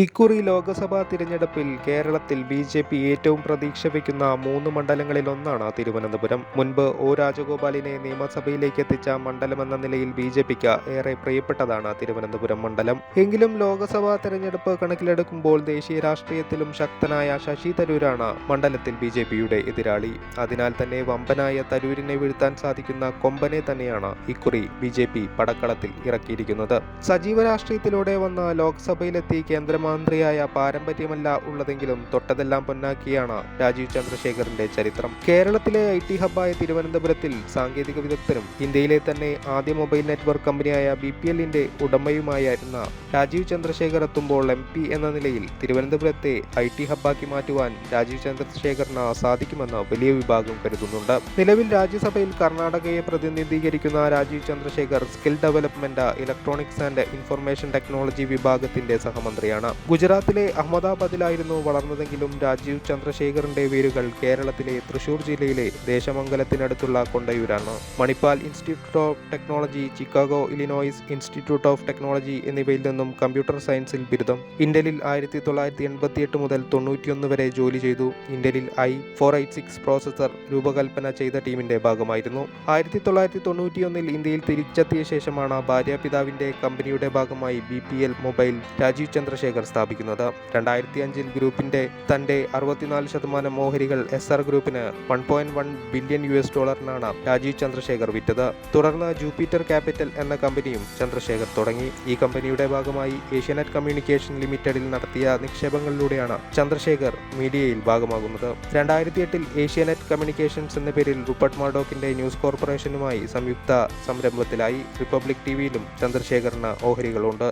ഇക്കുറി ലോക്സഭാ തിരഞ്ഞെടുപ്പിൽ കേരളത്തിൽ ബി ജെ പി ഏറ്റവും പ്രതീക്ഷ വയ്ക്കുന്ന മൂന്ന് മണ്ഡലങ്ങളിലൊന്നാണ് തിരുവനന്തപുരം. മുൻപ് ഒ രാജഗോപാലിനെ നിയമസഭയിലേക്ക് എത്തിച്ച മണ്ഡലമെന്ന നിലയിൽ ബി ജെ പിക്ക് ഏറെ പ്രിയപ്പെട്ടതാണ് തിരുവനന്തപുരം മണ്ഡലം. എങ്കിലും ലോക്സഭാ തിരഞ്ഞെടുപ്പ് കണക്കിലെടുക്കുമ്പോൾ ദേശീയ രാഷ്ട്രീയത്തിലും ശക്തനായ ശശി തരൂരാണ് മണ്ഡലത്തിൽ ബി ജെ പിയുടെ എതിരാളി. അതിനാൽ തന്നെ വമ്പനായ തരൂരിനെ വീഴ്ത്താൻ സാധിക്കുന്ന കൊമ്പനെ തന്നെയാണ് ഇക്കുറി ബി ജെ പി പടക്കളത്തിൽ ഇറക്കിയിരിക്കുന്നത്. സജീവ രാഷ്ട്രീയത്തിലൂടെ വന്ന ലോക്സഭയിലെത്തി കേന്ദ്രമന്ത്രിയായ പാരമ്പര്യമല്ല ഉള്ളതെങ്കിലും തൊട്ടതെല്ലാം പൊന്നാക്കിയാണ് രാജീവ് ചന്ദ്രശേഖറിന്റെ ചരിത്രം. കേരളത്തിലെ ഐ ടി ഹബ്ബായ തിരുവനന്തപുരത്തിൽ സാങ്കേതിക വിദഗ്ധരും ഇന്ത്യയിലെ തന്നെ ആദ്യ മൊബൈൽ നെറ്റ്വർക്ക് കമ്പനിയായ ബി പി എല്ലിന്റെ ഉടമയുമായിരുന്ന രാജീവ് ചന്ദ്രശേഖർ എത്തുമ്പോൾ എം പി എന്ന നിലയിൽ തിരുവനന്തപുരത്തെ ഐ ടി ഹബ്ബാക്കി മാറ്റുവാൻ രാജീവ് ചന്ദ്രശേഖറിന് സാധിക്കുമെന്ന് വലിയ വിഭാഗം കരുതുന്നുണ്ട്. നിലവിൽ രാജ്യസഭയിൽ കർണാടകയെ പ്രതിനിധീകരിക്കുന്ന Rajeev Chandrasekhar skill development electronics and information technology വിഭാഗത്തിന്റെ സഹമന്ത്രിയാണ്. ഗുജറാത്തിലെ അഹമ്മദാബാദിലായിരുന്നു വളർന്നതെങ്കിലും രാജീവ് ചന്ദ്രശേഖറിന്റെ വേരുകൾ കേരളത്തിലെ തൃശൂർ ജില്ലയിലെ ദേശമംഗലത്തിനടുത്തുള്ള കൊണ്ടയൂരാണ്. Manipal institute of technology Chicago Illinois institute of technology എന്നിവയിൽ നിന്നും കമ്പ്യൂട്ടർ സയൻസിൽ ബിരുദം. ഇന്റലിൽ ആയിരത്തി തൊള്ളായിരത്തി എൺപത്തിയെട്ട് മുതൽ തൊണ്ണൂറ്റിയൊന്ന് വരെ ജോലി ചെയ്തു. ഇന്റലിൽ I four eight six processor രൂപകൽപ്പന ചെയ്ത ടീമിന്റെ ഭാഗമായിരുന്നു. ആയിരത്തി തൊള്ളായിരത്തി തൊണ്ണൂറ്റിയൊന്നിൽ ഇന്ത്യയിൽ തിരിച്ചെത്തിയ ശേഷമാണ് ഭാര്യാപിതാവിന്റെ കമ്പനിയുടെ ഭാഗമായി B P L mobile Rajeev Chandrasekhar സ്ഥാപിക്കുന്നത്. രണ്ടായിരത്തി അഞ്ചിൽ ഗ്രൂപ്പിന്റെ തന്റെ അറുപത്തിനാല് ശതമാനം ഓഹരികൾ എസ് ആർ ഗ്രൂപ്പിന് one point one billion U S ഡോളറിനാണ് Rajeev Chandrasekhar വിറ്റത്. തുടർന്ന് ജൂപ്പിറ്റർ ക്യാപിറ്റൽ എന്ന കമ്പനിയും ചന്ദ്രശേഖർ തുടങ്ങി. ഈ കമ്പനിയുടെ ഭാഗമായി ഏഷ്യാനെറ്റ് കമ്മ്യൂണിക്കേഷൻ ലിമിറ്റഡിൽ നടത്തിയ നിക്ഷേപങ്ങളിലൂടെയാണ് ചന്ദ്രശേഖർ മീഡിയയിൽ ഭാഗമാകുന്നത്. രണ്ടായിരത്തി എട്ടിൽ ഏഷ്യാനെറ്റ് കമ്മ്യൂണിക്കേഷൻസ് എന്ന പേരിൽ റുപ്പർട്ട് മാഡോക്കിന്റെ ന്യൂസ് കോർപ്പറേഷനുമായി സംയുക്ത സംരംഭത്തിലായി. റിപ്പബ്ലിക് ടിവിയിലും ചന്ദ്രശേഖറിന് ഓഹരികളുണ്ട്.